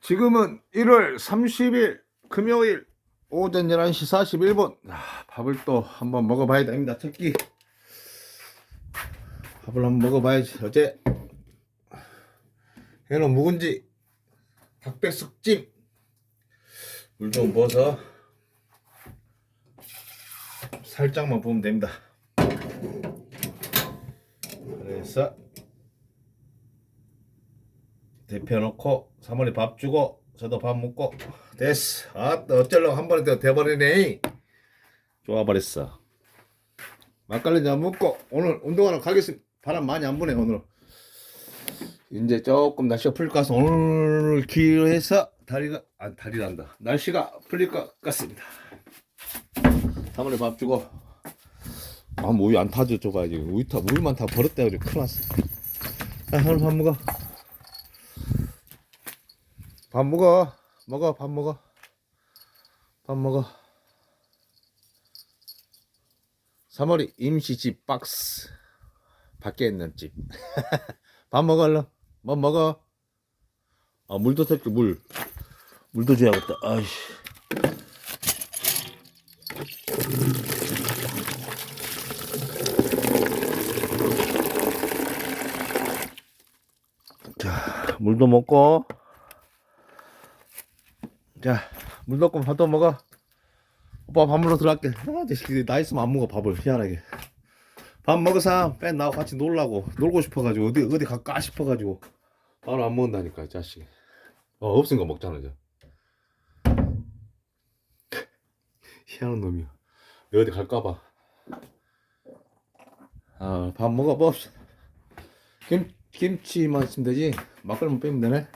지금은 1월 30일 금요일 오전 11시 41분. 아, 밥을 또 한번 먹어봐야 됩니다. 특히 밥을 한번 먹어봐야지. 어제 해놓은 묵은지 닭백숙찜 물 좀 부어서 살짝만 부으면 됩니다. 그래서 데펴놓고 사모님 밥 주고 저도 밥 먹고. 됐어. 아 어쩌려고 한 번에 더 돼버리네. 좋아버렸어. 막걸리 좀 먹고 오늘 운동하러 가겠습니다. 바람 많이 안 부네 오늘. 이제 조금 날씨가 풀릴 것 같아서 오늘 기회해서 다리가 아 다리란다. 날씨가 풀릴 것 같습니다. 사모님 밥 주고. 아 우유 안 타줘 줘가지고 우유 타 우유만 다 버렸대가지고 큰일 났어. 야 오늘 밥 먹어 밥 먹어. 먹어. 밥 먹어. 밥 먹어. 3월이 임시집 박스. 밖에 있는 집. 밥 먹어, 얼른. 뭐 먹어. 아, 물도 섞여, 물. 물도 줘야겠다. 아이씨. 자, 물도 먹고. 자, 물 넣고 밥도 먹어. 오빠 밥 먹으러 들어갈게. 아, 내 새끼 나 있으면 안 먹어 밥을 희한하게. 밥 먹어서 뺀 나하고 같이 놀라고 놀고 싶어가지고 어디 어디 갈까 싶어가지고 바로 안 먹는다니까 이 자식. 어거 먹잖아 이제. 희한한 놈이야. 너 어디 갈까봐. 아, 밥 먹어 봅시다. 김 김치만 있으면 되지. 막걸리만 빼면 되네.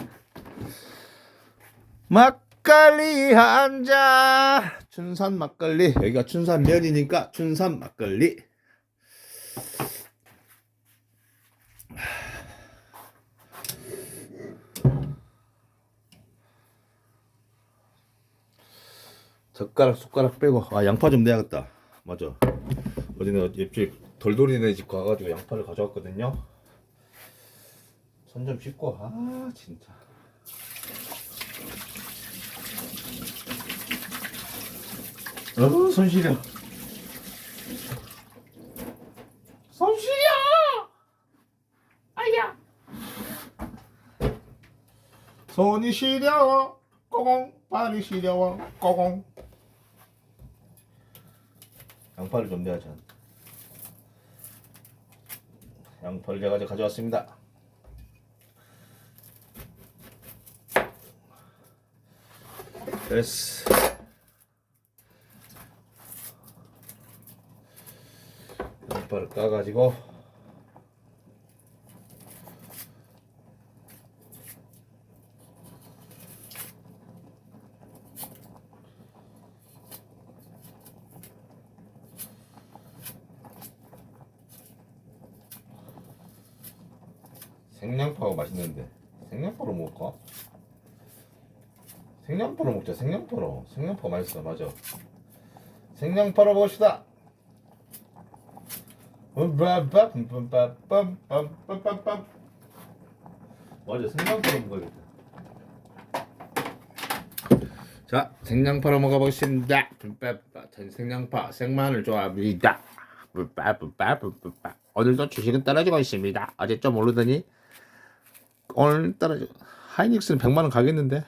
막 걸리 한 잔. 춘산 막걸리. 여기가 춘산 면이니까 춘산 막걸리. 젓가락 숟가락 빼고 아 양파 좀 내야겠다 맞아 어제는 옆집 돌돌이네 집 가가지고 양파를 가져왔거든요 손 좀 씻고 아 진짜 어, 손 시려. 손 시려! 아야! 손이 시려워, 꼬공, 발이 시려워, 꼬공. 양파를 좀 내야지. 양파를 제가 이제 가져왔습니다. 됐어. 양파를 까가지고. 생양파가 맛있는데. 생양파로 먹을까? 생양파로 먹자 생양파로. 생양파 맛있어 맞아. 생양파로 먹읍시다 맞아 생양파로 먹어야겠다. 자 생양파로 먹어보겠습니다. 전 생양파 생마늘 좋아합니다. 오늘도 주식은 떨어지고 있습니다. 어제 좀 오르더니 오늘 떨어져 하이닉스는 100만원 가겠는데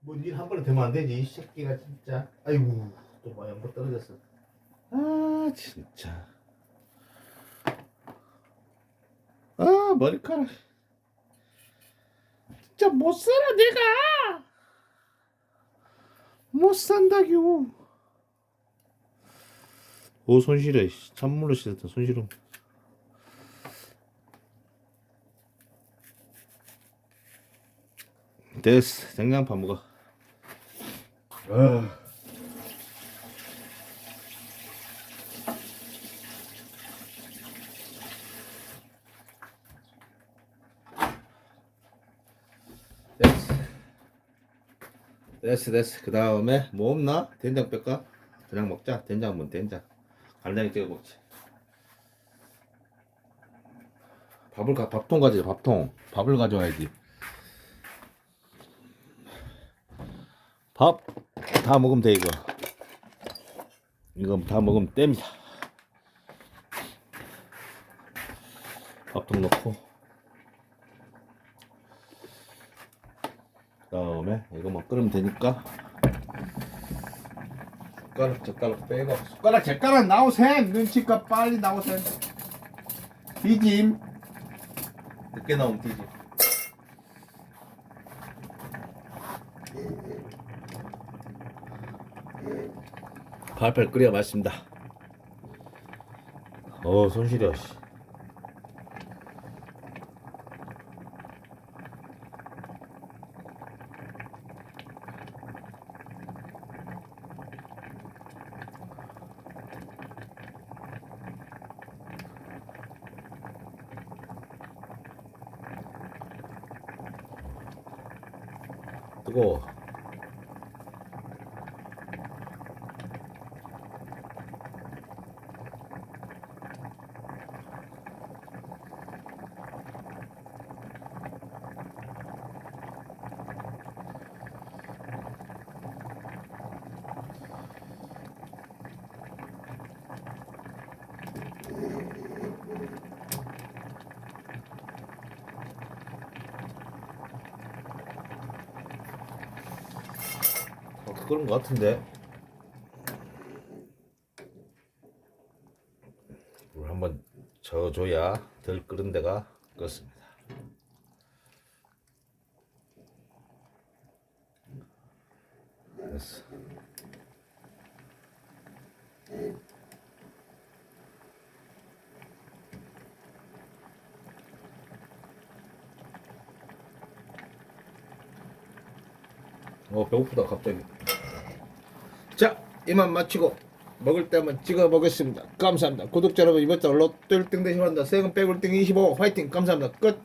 뭐일한 번에 되면 안 되지 이 새끼가 진짜. 아이고 또뭐 양보 떨어졌어. 아 진짜. 아 머리카락. 진짜 못 살아 내가! 못 산다규 오 손실해. 찬물로 씻었다 손실은. 됐어. 생강파 먹어 아. 됐어. 됐어. 됐어. 그 다음에 뭐 없나? 된장 뺄까? 그냥 먹자. 된장 뭐 된장? 간장에 찍어 먹지. 밥을 가 밥통 가져 밥통. 밥을 가져와야지. 밥 다 먹으면 돼 이거. 이거 다 먹으면 됩니다. 밥통 넣고. 그 다음에 이거만 끓으면 되니까 숟가락 젓가락 빼고. 숟가락 젓가락 나오셈! 눈치껏 빨리 나오셈. 뒤짐 늦게 나오면 뒤짐 팔팔 끓여야 맛있습니다 어 손 시려 씨. 뜨거워 어, 그런 것 같은데. 물 한번 저어줘야 덜 끓은 데가 끓습니다. 됐어 어 배고프다 갑자기. 자 이만 마치고 먹을 때 한번 찍어 보겠습니다. 감사합니다. 구독자 여러분 이번 주 롯데 1등 대신한다 세금 빼고 1등 25 화이팅! 감사합니다. 끝